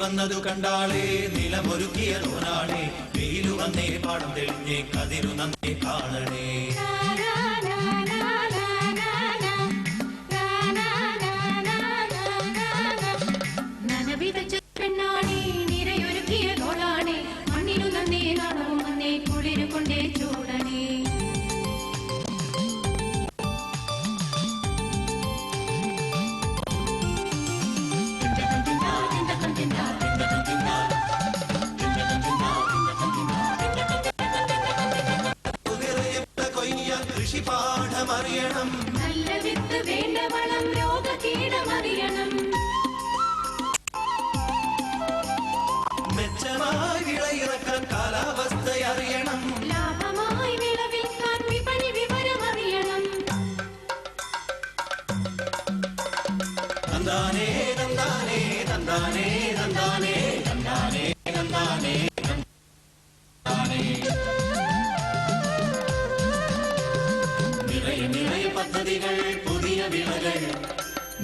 വന്നതു കണ്ടാളേ നിലമൊരുക്കിയ തോനാളേ. വെയിലു വന്നേ പാടം തെളിഞ്ഞേ കതിരു നന്നേ കാണണേ തന്താനേ തന്താനേ തന്താനേ തന്താനേ തന്താനേ തന്താനേ നിറയെ നിറയെ പദ്ധതികൾ പുതിയ വിളകൾ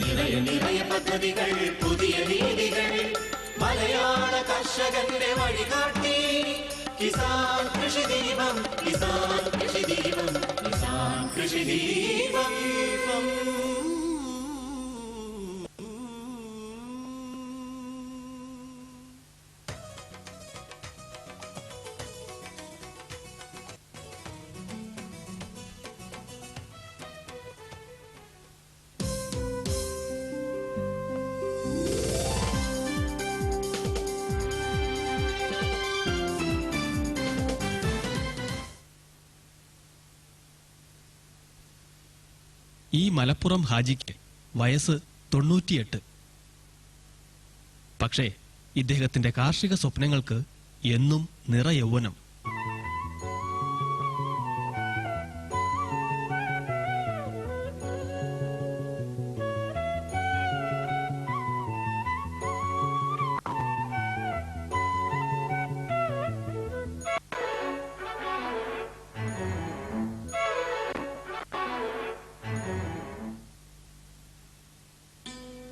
നിറയെ നിറയെ പദ്ധതികൾ പുതിയ രീതികൾ മലയാള കർഷകന്റെ വഴികാട്ടി കിസാൻ കൃഷി ദീപം കിസാൻ കൃഷി ദീപം കിസാൻ കൃഷി ദീപം ഈ മലപ്പുറം ഹാജിക്ക് വയസ്സ് തൊണ്ണൂറ്റിയെട്ട്. പക്ഷേ ഇദ്ദേഹത്തിന്റെ കാർഷിക സ്വപ്നങ്ങൾക്ക് എന്നും നിറയൗവനം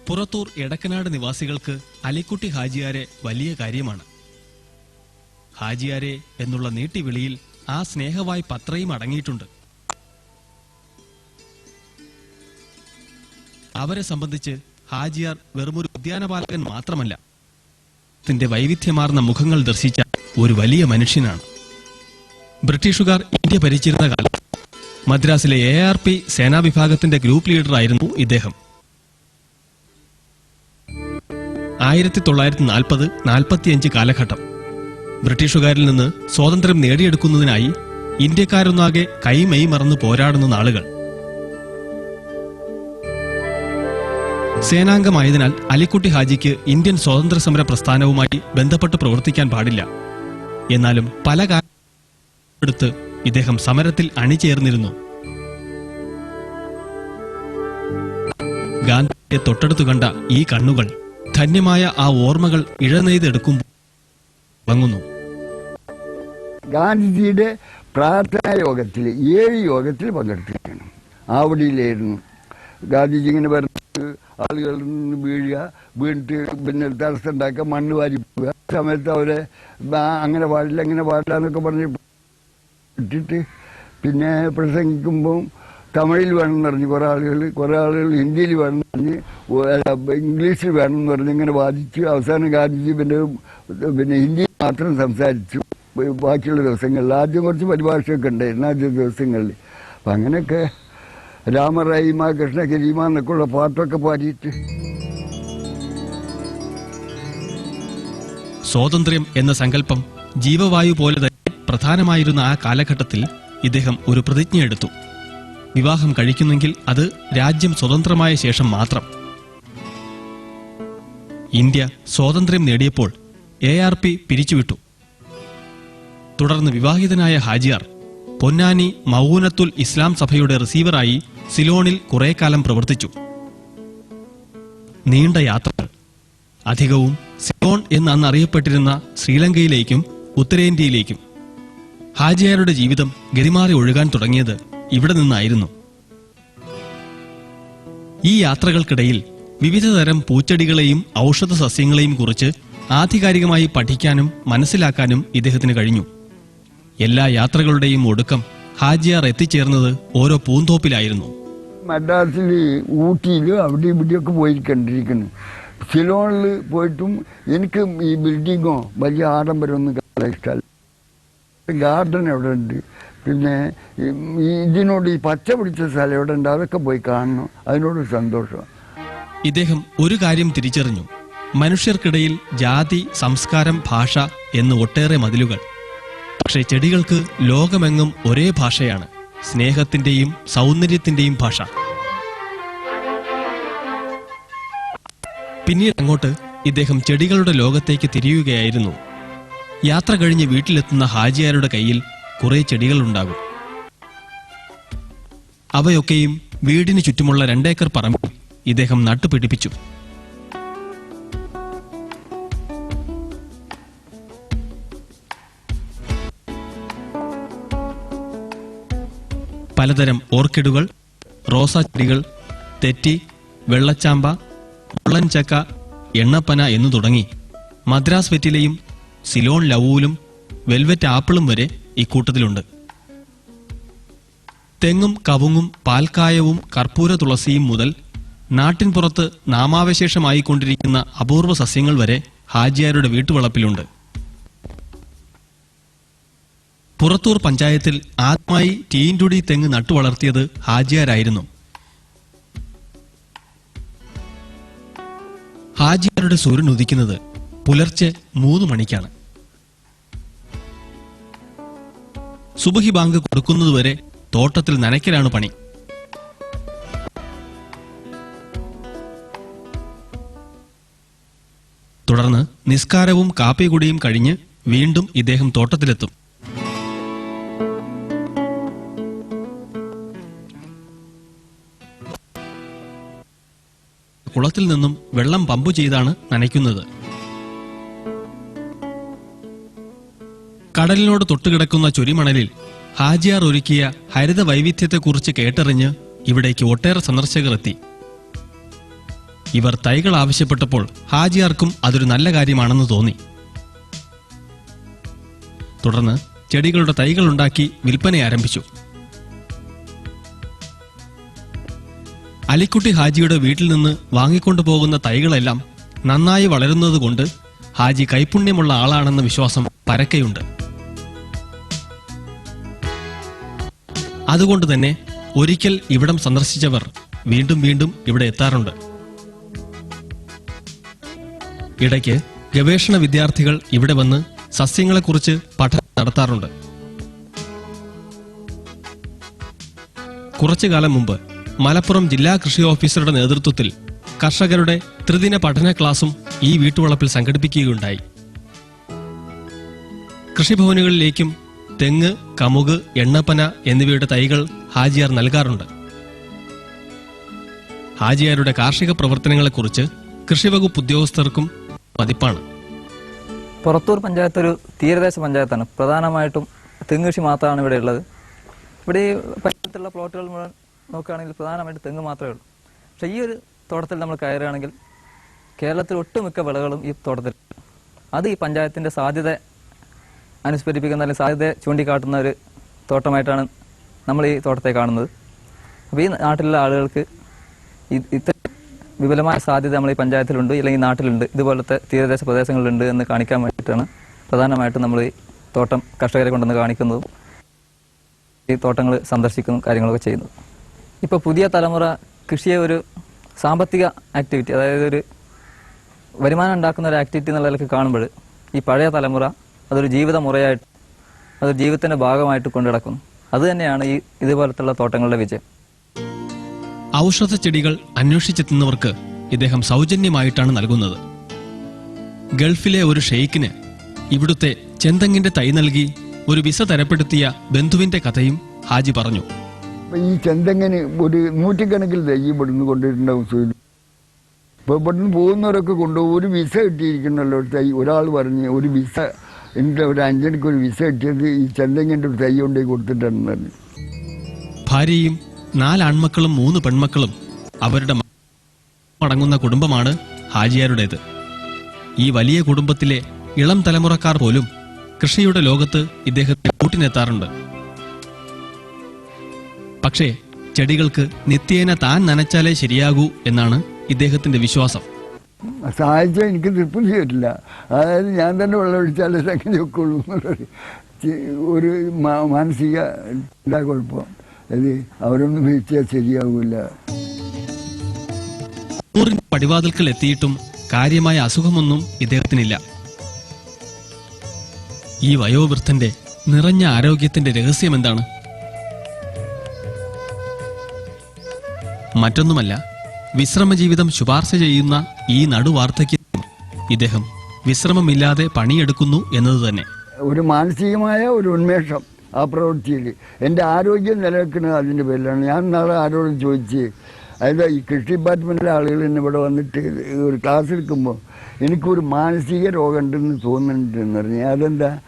പുറത്തൂർ എടക്കനാട് നിവാസികൾക്ക് അലിക്കുട്ടി ഹാജിയാരെ വലിയ കാര്യമാണ്. ഹാജിയാരെ എന്നുള്ള നീട്ടിവിളിയിൽ ആ സ്നേഹവായ് പത്രയും അടങ്ങിയിട്ടുണ്ട്. അവരെ സംബന്ധിച്ച് ഹാജിയാർ വെറുമൊരു ഉദ്യാനപാലകൻ മാത്രമല്ല ത്തിന്റെ വൈവിധ്യമാർന്ന മുഖങ്ങൾ ദർശിച്ച ഒരു വലിയ മനുഷ്യനാണ്. ബ്രിട്ടീഷുകാർ ഇന്ത്യ ഭരിച്ചിരുന്ന കാലത്ത് മദ്രാസിലെ എ ആർ പി സേനാവിഭാഗത്തിന്റെ ഗ്രൂപ്പ് ലീഡറായിരുന്നു ഇദ്ദേഹം. ആയിരത്തി തൊള്ളായിരത്തി നാൽപ്പത് നാൽപ്പത്തിയഞ്ച് കാലഘട്ടം. ബ്രിട്ടീഷുകാരിൽ നിന്ന് സ്വാതന്ത്ര്യം നേടിയെടുക്കുന്നതിനായി ഇന്ത്യക്കാരൊന്നാകെ കൈമൈ മറന്ന് പോരാടുന്ന നാളുകൾ. സേനാംഗമായതിനാൽ അലിക്കുട്ടി ഹാജിക്ക് ഇന്ത്യൻ സ്വാതന്ത്ര്യ സമര പ്രസ്ഥാനവുമായി ബന്ധപ്പെട്ട് പ്രവർത്തിക്കാൻ പാടില്ല. എന്നാലും പല കാലത്ത് ഇദ്ദേഹം സമരത്തിൽ അണിചേർന്നിരുന്നു. ഗാന്ധിയെ തൊട്ടടുത്തു കണ്ട ഈ കണ്ണുകൾ ധന്യമായ ആ ഓർമ്മകൾ ഇഴനെയ്തെടുക്കുമ്പോൾ തുടങ്ങുന്നു ഗാന്ധിജിയുടെ പ്രാർത്ഥനാ യോഗത്തിൽ ഏഴ് യോഗത്തിൽ പങ്കെടുത്തിരിക്കണം ആവടിയിലായിരുന്നു. ഗാന്ധിജി ഇങ്ങനെ വരുന്നത് ആളുകളിൽ നിന്ന് വീഴുക വീണിട്ട് പിന്നെ തടസ്സം ഉണ്ടാക്കുക മണ്ണ് വാരി പോവുക. ആ സമയത്ത് അവരെ "ബാ, അങ്ങനെ പാടില്ല ഇങ്ങനെ പാടില്ല എന്നൊക്കെ പറഞ്ഞ് ഇട്ടിട്ട് പിന്നെ പ്രസംഗിക്കുമ്പോൾ തമിഴിൽ വേണം എന്ന് പറഞ്ഞ്. കുറേ ആളുകൾ കുറേ ആളുകൾ ഹിന്ദിയിൽ വേണം എന്ന് പറഞ്ഞ് ഇംഗ്ലീഷിൽ വേണം എന്ന് പറഞ്ഞ് ഇങ്ങനെ വാദിച്ചു. അവസാനം ഗാന്ധിജി പിന്നെ പിന്നെ ഹിന്ദി മാത്രം സംസാരിച്ചു. ബാക്കിയുള്ള ദിവസങ്ങളിൽ ആദ്യം കുറച്ച് പരിഭാഷയൊക്കെ ഉണ്ടായിരുന്നു ആദ്യ ദിവസങ്ങളിൽ. അപ്പം അങ്ങനെയൊക്കെ രാമറായിമ കൃഷ്ണ കരീമ എന്നൊക്കെയുള്ള പാട്ടൊക്കെ പാടിയിട്ട്. സ്വാതന്ത്ര്യം എന്ന സങ്കല്പം ജീവവായു പോലെ തന്നെ പ്രധാനമായിരുന്ന ആ കാലഘട്ടത്തിൽ ഇദ്ദേഹം ഒരു പ്രതിജ്ഞയെടുത്തു. വിവാഹം കഴിക്കുന്നെങ്കിൽ അത് രാജ്യം സ്വതന്ത്രമായ ശേഷം മാത്രം. ഇന്ത്യ സ്വാതന്ത്ര്യം നേടിയപ്പോൾ എ ആർ പി പിരിച്ചുവിട്ടു. തുടർന്ന് വിവാഹിതനായ ഹാജിയാർ പൊന്നാനി മൗനത്തുൽ ഇസ്ലാം സഭയുടെ റിസീവറായി സിലോണിൽ കുറെ കാലം പ്രവർത്തിച്ചു. നീണ്ട യാത്രകൾ അധികവും സിലോൺ എന്ന് അന്ന് അറിയപ്പെട്ടിരുന്ന ശ്രീലങ്കയിലേക്കും ഉത്തരേന്ത്യയിലേക്കും. ഹാജിയാരുടെ ജീവിതം ഗതിമാറി ഒഴുകാൻ തുടങ്ങിയത് ഇവിടെ നിന്നായിരുന്നു. ഈ യാത്രകൾക്കിടയിൽ വിവിധതരം പൂച്ചെടികളെയും ഔഷധ സസ്യങ്ങളെയും കുറിച്ച് ആധികാരികമായി പഠിക്കാനും മനസ്സിലാക്കാനും ഇദ്ദേഹത്തിന് കഴിഞ്ഞു. എല്ലാ യാത്രകളുടെയും ഒടുക്കം ഹാജിയാർ എത്തിച്ചേർന്നത് ഓരോ പൂന്തോപ്പിലായിരുന്നു. മദ്രാസിൽ ഊട്ടിയിൽ അവിടെ ഇവിടെയൊക്കെ പോയി കണ്ടിരിക്കുന്നു സിലോണിൽ പോയിട്ടും എനിക്ക് ഈ ബിൽഡിങ്ങോ വലിയ ആഡംബരമൊന്നും ഇഷ്ടമല്ല. ഗാർഡൻ എവിടെ ഉണ്ട്. പിന്നെ ഇതിനോട് ഈ പച്ച പിടിച്ച സ്ഥലം എവിടെ ഉണ്ട് അതൊക്കെ പോയി കാണുന്നു അതിനോട് സന്തോഷം. ഇദ്ദേഹം ഒരു കാര്യം തിരിച്ചറിഞ്ഞു. മനുഷ്യർക്കിടയിൽ ജാതി സംസ്കാരം ഭാഷ എന്ന് ഒട്ടേറെ മതിലുകൾ. പക്ഷേ ചെടികൾക്ക് ലോകമെങ്ങും ഒരേ ഭാഷയാണ്. സ്നേഹത്തിന്റെയും സൗന്ദര്യത്തിന്റെയും ഭാഷ. പിന്നീട് അങ്ങോട്ട് ഇദ്ദേഹം ചെടികളുടെ ലോകത്തേക്ക് തിരിയുകയായിരുന്നു. യാത്ര കഴിഞ്ഞ് വീട്ടിലെത്തുന്ന ഹാജിയാരുടെ കയ്യിൽ കുറെ ചെടികളുണ്ടാകും. അവയൊക്കെയും വീടിന് ചുറ്റുമുള്ള രണ്ടേക്കർ പറമ്പിൽ ഇദ്ദേഹം നട്ടുപിടിപ്പിച്ചു. പലതരം ഓർക്കിഡുകൾ റോസാ ചെടികൾ തെറ്റി വെള്ളച്ചാമ്പ ഉള്ളൻചക്ക എണ്ണപ്പന എന്നു തുടങ്ങി. മദ്രാസ് വെറ്റിലയും സിലോൺ ലവൂലും വെൽവെറ്റ് ആപ്പിളും വരെ ഇക്കൂട്ടത്തിലുണ്ട് തെങ്ങും കവുങ്ങും പാൽക്കായവും കർപ്പൂര തുളസിയും മുതൽ നാട്ടിൻ പുറത്ത് നാമാവശേഷമായിക്കൊണ്ടിരിക്കുന്ന അപൂർവ സസ്യങ്ങൾ വരെ ഹാജിയാരുടെ വീട്ടുവളപ്പിലുണ്ട്. പുറത്തൂർ പഞ്ചായത്തിൽ ആദ്യമായി ടീന്റുടി തെങ്ങ് നട്ടുവളർത്തിയത് ഹാജിയാരായിരുന്നു. ഹാജിയാരുടെ സൂര്യൻ ഉദിക്കുന്നത് പുലർച്ചെ മൂന്ന് മണിക്കാണ്. സുബഹി ബാങ്ക് കൊടുക്കുന്നതുവരെ തോട്ടത്തിൽ നനയ്ക്കലാണ് പണി. തുടർന്ന് നിസ്കാരവും കാപ്പികുടിയും കഴിഞ്ഞ് വീണ്ടും ഇദ്ദേഹം തോട്ടത്തിലെത്തും. കുളത്തിൽ നിന്നും വെള്ളം പമ്പു ചെയ്താണ് നനയ്ക്കുന്നത്. കടലിനോട് തൊട്ടുകിടക്കുന്ന ചൊരിമണലിൽ ഹാജിയാർ ഒരുക്കിയ ഹരിത വൈവിധ്യത്തെക്കുറിച്ച് കേട്ടറിഞ്ഞ് ഇവിടേക്ക് ഒട്ടേറെ സന്ദർശകർ എത്തി ഇവർ തൈകൾ ആവശ്യപ്പെട്ടപ്പോൾ ഹാജിയാർക്കും അതൊരു നല്ല കാര്യമാണെന്ന് തോന്നി. തുടർന്ന് ചെടികളുടെ തൈകൾ ഉണ്ടാക്കി വിൽപ്പന ആരംഭിച്ചു. അലിക്കുട്ടി ഹാജിയുടെ വീട്ടിൽ നിന്ന് വാങ്ങിക്കൊണ്ടു പോകുന്ന തൈകളെല്ലാം നന്നായി വളരുന്നതുകൊണ്ട് ഹാജി കൈപുണ്യമുള്ള ആളാണെന്ന വിശ്വാസം പരക്കെയുണ്ട്. അതുകൊണ്ട് തന്നെ ഒരിക്കൽ ഇവിടം സന്ദർശിച്ചവർ വീണ്ടും വീണ്ടും ഇവിടെ എത്താറുണ്ട്. ഇടയ്ക്ക് ഗവേഷണ വിദ്യാർത്ഥികൾ ഇവിടെ വന്ന് സസ്യങ്ങളെക്കുറിച്ച് പഠനം നടത്താറുണ്ട്. കുറച്ചു കാലം മുമ്പ് മലപ്പുറം ജില്ലാ കൃഷി ഓഫീസറുടെ നേതൃത്വത്തിൽ കർഷകരുടെ ത്രിദിന പഠന ക്ലാസും ഈ വീട്ടുവളപ്പിൽ സംഘടിപ്പിക്കുകയുണ്ടായി. കൃഷിഭവനുകളിലേക്കും തെങ്ങ് കമുക് എണ്ണപ്പന എന്നിവയുടെ തൈകൾ ഹാജിയാർ നൽകാറുണ്ട്. ഹാജിയാരുടെ കാർഷിക പ്രവർത്തനങ്ങളെക്കുറിച്ച് കൃഷിവകുപ്പ് ഉദ്യോഗസ്ഥർക്കും പതിപ്പാണ് പുറത്തൂർ പഞ്ചായത്ത് ഒരു തീരദേശ പഞ്ചായത്താണ്. പ്രധാനമായിട്ടും തെങ്ങ് കൃഷി മാത്രമാണ് ഇവിടെ ഉള്ളത്. ഇവിടെ ഈ പഞ്ചായത്തുള്ള പ്ലോട്ടുകൾ മുഴുവൻ നോക്കുകയാണെങ്കിൽ പ്രധാനമായിട്ട് തെങ്ങ് മാത്രമേ ഉള്ളൂ. പക്ഷേ ഈ ഒരു തോട്ടത്തിൽ നമ്മൾ കയറുകയാണെങ്കിൽ കേരളത്തിൽ ഒട്ടുമിക്ക വിളകളും ഈ തോട്ടത്തിൽ അത് ഈ പഞ്ചായത്തിന്റെ സാധ്യത അനുസ്മരിപ്പിക്കുന്ന അല്ലെങ്കിൽ സാധ്യത ചൂണ്ടിക്കാട്ടുന്ന ഒരു തോട്ടമായിട്ടാണ് നമ്മൾ ഈ തോട്ടത്തെ കാണുന്നത്. അപ്പോൾ ഈ നാട്ടിലുള്ള ആളുകൾക്ക് ഇത്ര വിപുലമായ സാധ്യത നമ്മൾ ഈ പഞ്ചായത്തിലുണ്ട് അല്ലെങ്കിൽ നാട്ടിലുണ്ട്. ഇതുപോലത്തെ തീരദേശ പ്രദേശങ്ങളിലുണ്ട് എന്ന് കാണിക്കാൻ വേണ്ടിയിട്ടാണ് പ്രധാനമായിട്ടും നമ്മൾ ഈ തോട്ടം കർഷകരെ കൊണ്ടുവന്ന് കാണിക്കുന്നതും ഈ തോട്ടങ്ങൾ സന്ദർശിക്കുന്നതും കാര്യങ്ങളൊക്കെ ചെയ്യുന്നത്. ഇപ്പോൾ പുതിയ തലമുറ കൃഷിയെ ഒരു സാമ്പത്തിക ആക്ടിവിറ്റി അതായത് ഒരു വരുമാനം ഉണ്ടാക്കുന്ന ഒരു ആക്ടിവിറ്റി എന്നുള്ള നിലയ്ക്ക് കാണുമ്പോൾ ഈ പഴയ തലമുറ അതൊരു ജീവിത മുറയായിട്ട് അതൊരു ജീവിതത്തിന്റെ ഭാഗമായിട്ട് കൊണ്ടു നടക്കുന്നു. അത് തന്നെയാണ് ഈ ഇതുപോലത്തുള്ള തോട്ടങ്ങളുടെ വിജയം. ഔഷധ ചെടികൾ അന്വേഷിച്ചെത്തുന്നവർക്ക് ഇദ്ദേഹം സൗജന്യമായിട്ടാണ് നൽകുന്നത്. ഗൾഫിലെ ഒരു ഷെയ്ഖിന് ഇവിടുത്തെ ചെന്തെങ്ങിന്റെ തൈ നൽകി ഒരു വിസ തരപ്പെടുത്തിയ ബന്ധുവിന്റെ കഥയും ഹാജി പറഞ്ഞു. ഈ ചെന്തെങ്ങിന് ഒരു നൂറ്റിക്കണക്കിൽ തൈ ഇവിടുന്ന് കൊണ്ടിട്ടുണ്ടാവും ഇവിടുന്ന് പോകുന്നവരൊക്കെ കൊണ്ടുപോകും ഒരു വിസ കിട്ടിയിരിക്കുന്നല്ലോ തൈ. ഒരാൾ പറഞ്ഞ് ഒരു വിസ എന്റെ ഒരു അഞ്ചടിക്ക് ഒരു വിസ കിട്ടിയത് ഈ ചെന്തെങ്ങിന്റെ ഒരു തൈ കൊണ്ടുപോയി കൊടുത്തിട്ടാണെന്ന് ഭാര്യയും നാല് ആൺമക്കളും മൂന്ന് പെൺമക്കളും അവരുടെ അടങ്ങുന്ന കുടുംബമാണ് ഹാജിയാരുടേത്. ഈ വലിയ കുടുംബത്തിലെ ഇളം തലമുറക്കാർ പോലും കൃഷിയുടെ ലോകത്ത് ഇദ്ദേഹത്തെ കൂട്ടിനെത്താറുണ്ട്. പക്ഷേ ചെടികൾക്ക് നിത്യേന താൻ നനച്ചാലേ ശരിയാകൂ എന്നാണ് ഇദ്ദേഹത്തിന്റെ വിശ്വാസം. സഹായിച്ചാൽ എനിക്ക് തൃപ്തി ചെയ്തിട്ടില്ല. അതായത് ഞാൻ തന്നെ വെള്ളം ഒഴിച്ചാലേ അങ്ങനെയൊക്കെ ഉള്ളൂ എന്നുള്ളൊരു ഒരു മാനസിക ഇതാ കുഴപ്പം? അത് അവരൊന്നും വീഴ്ചയാൽ ശരിയാവില്ല നൂറിന്റെ പടിവാതിൽക്കൽ എത്തിയിട്ടും കാര്യമായ അസുഖമൊന്നും ഇദ്ദേഹത്തിനില്ല. ഈ വയോവൃദ്ധന്റെ നിറഞ്ഞ ആരോഗ്യത്തിന്റെ രഹസ്യം എന്താണ്? മറ്റൊന്നുമല്ല വിശ്രമജീവിതം ശുപാർശ ചെയ്യുന്ന ഈ നടുവാർത്തയ്ക്ക് ഇദ്ദേഹം വിശ്രമമില്ലാതെ പണിയെടുക്കുന്നു എന്നത് തന്നെ. ഒരു മാനസികമായ ഒരു ഉന്മേഷം ആ പ്രവൃത്തിയിൽ. എന്റെ ആരോഗ്യം നിലനിൽക്കുന്നത് അതിന്റെ പേരിലാണ്. ഞാൻ നാളെ ആരോടും ചോദിച്ച് അതായത് ഈ കൃഷി ഡിപ്പാർട്ട്മെന്റിലെ ആളുകൾ എന്നെ ഇവിടെ വന്നിട്ട് ഒരു ക്ലാസ് എടുക്കുമ്പോൾ എനിക്കൊരു മാനസിക രോഗം ഉണ്ടെന്ന് തോന്നുന്നുണ്ടെന്ന് പറഞ്ഞു. അതെന്താ?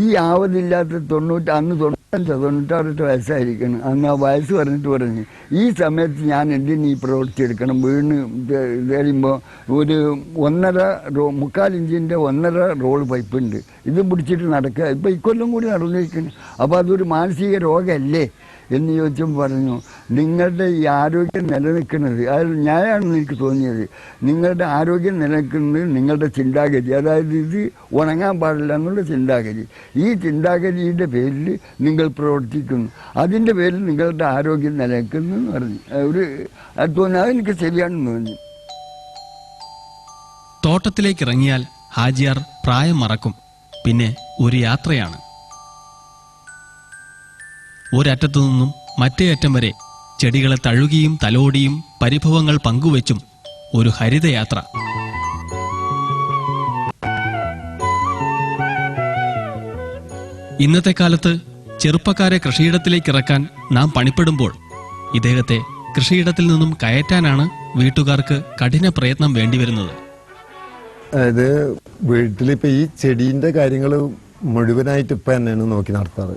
ഈ ആവതില്ലാത്ത തൊണ്ണൂറ്റി അന്ന് തൊണ്ണൂറ്റഞ്ചോ തൊണ്ണൂറ്റാറെട്ട് വയസ്സായിരിക്കണം. അന്ന് ആ വയസ്സ് പറഞ്ഞിട്ട് പറഞ്ഞു. ഈ സമയത്ത് ഞാൻ എന്തിന് ഈ പ്രവർത്തി എടുക്കണം വീണ് കഴിയുമ്പോൾ ഒരു ഒന്നര റോ മുക്കാൽ ഇഞ്ചിന്റെ ഒന്നര റോൾ പൈപ്പുണ്ട്. ഇത് പിടിച്ചിട്ട് നടക്കുക. ഇപ്പം ഇക്കൊല്ലം കൂടി നടന്നിരിക്കുന്നു അപ്പോൾ അതൊരു മാനസിക രോഗമല്ലേ എന്ന് ചോദിച്ചും പറഞ്ഞു നിങ്ങളുടെ ഈ ആരോഗ്യം നിലനിൽക്കുന്നത് അത് ഞാനാണെന്ന് എനിക്ക് തോന്നിയത് നിങ്ങളുടെ ആരോഗ്യം നിലനിൽക്കുന്നത് നിങ്ങളുടെ ചിന്താഗതി അതായത് ഇത് ഉണങ്ങാൻ പാടില്ല എന്നുള്ള ചിന്താഗതി. ഈ ചിന്താഗതിയുടെ പേരിൽ നിങ്ങൾ പ്രവർത്തിക്കുന്നു. അതിന്റെ പേരിൽ നിങ്ങളുടെ ആരോഗ്യം നിലനിൽക്കുന്നു എന്ന് പറഞ്ഞു. ഒരു അത് തോന്നി അതെനിക്ക് ശരിയാണെന്ന് തോന്നി. തോട്ടത്തിലേക്ക് ഇറങ്ങിയാൽ ഹാജിയാർ പ്രായം മറക്കും. പിന്നെ ഒരു യാത്രയാണ്. ഒരറ്റത്തു നിന്നും മറ്റേ അറ്റം വരെ ചെടികളെ തഴുകിയും തലോടിയും പരിഭവങ്ങൾ പങ്കുവെച്ചും ഒരു ഹരിതയാത്ര. ഇന്നത്തെ കാലത്ത് ചെറുപ്പക്കാരെ കൃഷിയിടത്തിലേക്ക് ഇറക്കാൻ നാം പണിപ്പെടുമ്പോൾ ഇദ്ദേഹത്തെ കൃഷിയിടത്തിൽ നിന്നും കയറ്റാനാണ് വീട്ടുകാർക്ക് കഠിന പ്രയത്നം വേണ്ടിവരുന്നത്. അതായത് വീട്ടിലിപ്പോൾ ഈ ചെടീന്റെ കാര്യങ്ങൾ മുഴുവനായിട്ട് ഇപ്പം തന്നെയാണ് നോക്കി നടത്താറ്.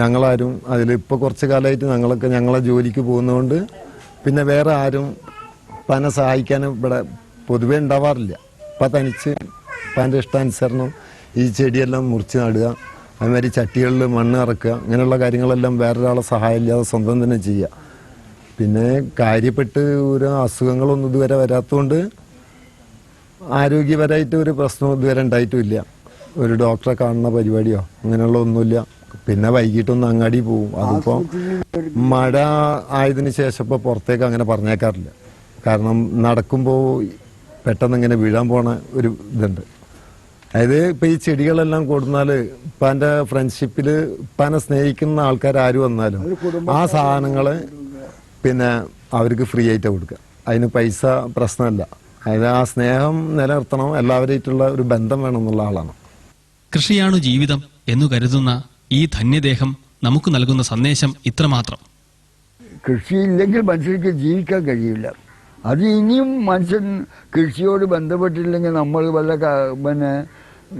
ഞങ്ങളാരും അതിൽ ഇപ്പോൾ കുറച്ച് കാലമായിട്ട് ഞങ്ങളൊക്കെ ഞങ്ങളെ ജോലിക്ക് പോകുന്നതുകൊണ്ട് പിന്നെ വേറെ ആരും പന സഹായിക്കാനും ഇവിടെ പൊതുവേ ഉണ്ടാവാറില്ല. അപ്പം തനിച്ച് പന്റെ ഇഷ്ടാനുസരണം ഈ ചെടിയെല്ലാം മുറിച്ച് നടുക അതുമാതിരി ചട്ടികളിൽ മണ്ണ് ഇറക്കുക അങ്ങനെയുള്ള കാര്യങ്ങളെല്ലാം വേറൊരാളെ സഹായം ഇല്ലാതെ സ്വന്തം തന്നെ ചെയ്യുക. പിന്നെ കാര്യപ്പെട്ട് ഒരു അസുഖങ്ങളൊന്നും ഇതുവരെ വരാത്തതുകൊണ്ട് ആരോഗ്യപരമായിട്ട് ഒരു പ്രശ്നവും ഇതുവരെ ഉണ്ടായിട്ടുമില്ല. ഒരു ഡോക്ടറെ കാണുന്ന പരിപാടിയോ അങ്ങനെയുള്ള ഒന്നുമില്ല. പിന്നെ വൈകിട്ടൊന്ന് അങ്ങാടി പോവും. അതിപ്പോ മഴ ആയതിനു ശേഷം ഇപ്പൊ പുറത്തേക്ക് അങ്ങനെ പറഞ്ഞേക്കാറില്ല. കാരണം നടക്കുമ്പോൾ പെട്ടെന്ന് ഇങ്ങനെ വീഴാൻ പോണ ഒരു ഇതുണ്ട്. അതായത് ഇപ്പൊ ഈ ചെടികളെല്ലാം കൊടുന്നാൽ ഇപ്പാന്റെ ഫ്രണ്ട്ഷിപ്പിൽ ഇപ്പാനെ സ്നേഹിക്കുന്ന ആൾക്കാർ ആര് വന്നാലും ആ സാധനങ്ങൾ പിന്നെ അവർക്ക് ഫ്രീ ആയിട്ട് കൊടുക്കുക അതിന് പൈസ പ്രശ്നമല്ല. അതായത് ആ സ്നേഹം നിലനിർത്തണം. എല്ലാവരായിട്ടുള്ള ഒരു ബന്ധം വേണം എന്നുള്ള ആളാണ്. കൃഷിയാണ് ജീവിതം എന്ന് കരുതുന്ന ഈ ധന്യദേഹം നമുക്ക് നൽകുന്ന സന്ദേശം ഇത്രമാത്രം. കൃഷിയില്ലെങ്കിൽ മനുഷ്യർക്ക് ജീവിക്കാൻ കഴിയില്ല. അത് ഇനിയും മനുഷ്യൻ കൃഷിയോട് ബന്ധപ്പെട്ടില്ലെങ്കിൽ നമ്മൾ വല്ല പിന്നെ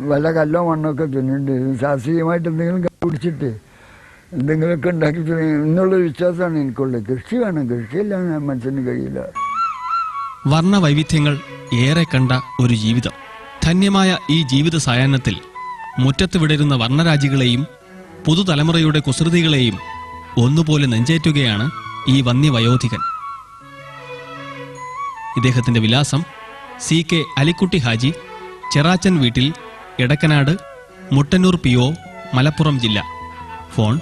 വല്ല കല്ലോ മണ്ണൊക്കെ തിന്നിട്ട് ശാസ്ത്രീയമായിട്ട് എന്തെങ്കിലും കണ്ടുപിടിച്ചിട്ട് എന്തെങ്കിലുമൊക്കെ ഉണ്ടാക്കി എന്നുള്ളൊരു വിശ്വാസമാണ് എനിക്കുള്ളത്. കൃഷി വേണം. കൃഷിയില്ലാതെ മനുഷ്യന് കഴിയില്ല. വർണവൈവിധ്യങ്ങൾ ഏറെ കണ്ട ഒരു ജീവിതം. ധന്യമായ ഈ ജീവിത സായാഹ്നത്തിൽ മുറ്റത്ത് വിടരുന്ന വർണരാജികളെയും പുതുതലമുറയുടെ കുസൃതികളെയും ഒന്നുപോലെ നെഞ്ചേറ്റുകയാണ് ഈ വന്യവയോധികൻ. ഇദ്ദേഹത്തിന്റെ വിലാസം സി കെ അലിക്കുട്ടി ഹാജി ചെറാച്ചൻ വീട്ടിൽ എടക്കനാട് മുട്ടന്നൂർ പി ഒ മലപ്പുറം ജില്ല. ഫോൺ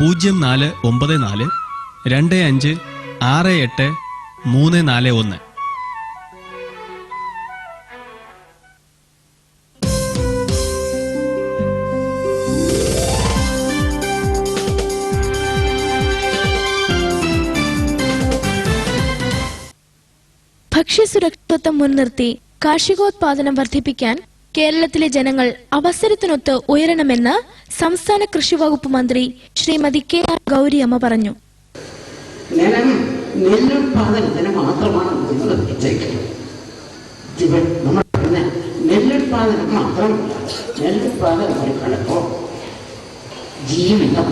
പൂജ്യം നാല് ഒമ്പത് നാല് രണ്ട് അഞ്ച് ആറ് എട്ട് മൂന്ന് നാല് ഒന്ന്. ഭക്ഷ്യസുരക്ഷിതത്വം മുൻനിർത്തി കാർഷികോത്പാദനം വർദ്ധിപ്പിക്കാൻ കേരളത്തിലെ ജനങ്ങൾ അവസരത്തിനൊത്ത് ഉയരണമെന്ന് സംസ്ഥാന കൃഷി വകുപ്പ് മന്ത്രി ശ്രീമതി കെ ആർ ഗൗരിയമ്മ പറഞ്ഞു. നെല്ലുത്പാദനത്തിന് മാത്രമാണ് നിങ്ങൾ നമ്മൾ നെല്ലുത്പാദനം മാത്രം നെല്ലുത്പാദനം ഒരു കണക്കോ ജീവിതം